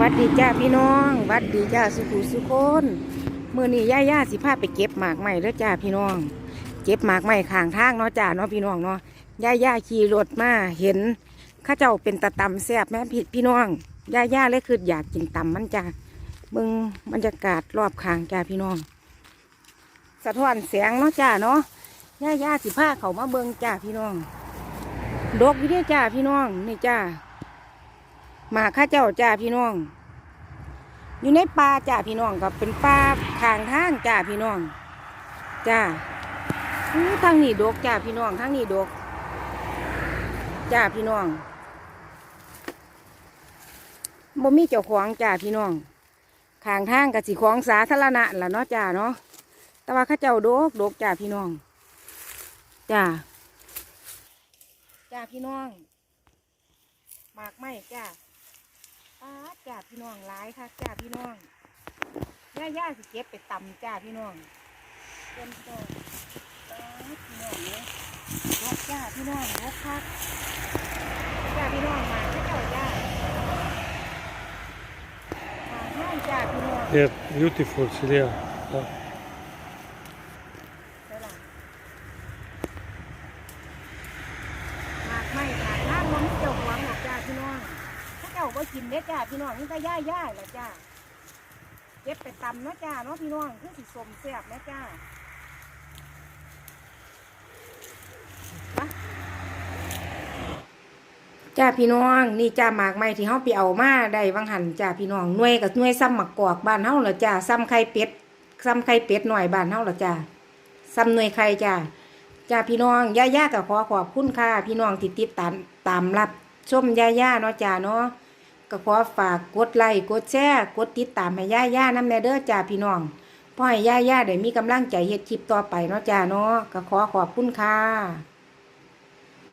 วัดดีจ้าพี่น้อง วัดดีจ้าสุขุสุคนมื่อนี้ย่าย่าสิพาไปเก็บหมากใหม่แล้วจ้าพี่น้อง เก็บหมากใหม่ข้างทางเนาะจ้าเนาะพี่น้องเนาะย่าย่าขี่รถมาเห็นข้าเจ้าเป็นตะตำแซ่บแม่พี่พี่น้องย่าย่าเลยคืออยากกินตำมันจ้าเบิ่งบรรยากาศรอบข้างจ้าพี่น้อง สะท้อนแสงเนาะจ้าเนาะย่าย่าสิพาเขามาเบิ่งจ้าพี่น้องดกอยู่เด้อจ้าพี่น้องนี่จ้า มาข้าเจ้าจ้าพี่น้อง อยู่ในป่าจ้าพี่น้องกับเป็นป่าข้างทางจ้าพี่น้องจ้าทางนี้ดกจ้าพี่น้องทางนี้ดกจ้าพี่น้องบ่มีเจ้าของจ้าพี่น้องข้างทางกับสีของสาธารณะล่ะเนาะจ้าเนาะแต่ว่าข้าเจ้าดกดกจ้าพี่น้องจ้าจ้าพี่น้องหมากไหมจ้า ป้าดจ้าพี่น้องหลายค่ะจ้าพี่น้องย่าย่าสิเก็บไปตำจ้าพี่น้องเต็มโตป้าดพี่น้องเลยรกจ้าพี่น้องรกคักจ้าพี่น้องมาให้เจ้าจ้ามาให้จ้าพี่น้อง Yeah, beautiful, Celia. Yeah. ได้ล่ะหมากไม่หมากน้ำมันเจ้าหวงหรอกจ้าพี่น้องถ้า เจ้าก็กินเด้อจ้าพี่น้องนี่ก็ย่าย่าแหละจ้าเก็บไปตำเนาะจ้าเนาะพี่น้องคือสิสมแซ่บนะจ้าจ้าพี่น้องนี่จ้าหมากไม้ที่เฮาไปเอามาได้วังหันจ้าพี่น้องหน่วยกับหน่วยซ้ำหมักกอกบ้านเฮาเหรอจ้าซ้ำไข่เป็ดซ้ำไข่เป็ดหน่อยบ้านเฮาเหรอจ้าซ้ำหน่วยไข่จ้าจ้าพี่น้องย่าย่ากับขอขอบคุณค่ะพี่น้องที่ติดตามตามรับชมย่าย่าเนาะจ้าเนาะ ก็ขอฝากกดไลค์กดแชร์กดติดตามให้ย่าย่านำแน่เด้อจ้าพี่น้องพ่อให้ย่าย่าได้มีกำลังใจเฮ็ดคลิปต่อไปเนาะจ้าเนาะก็ขอขอบคุณค่ะ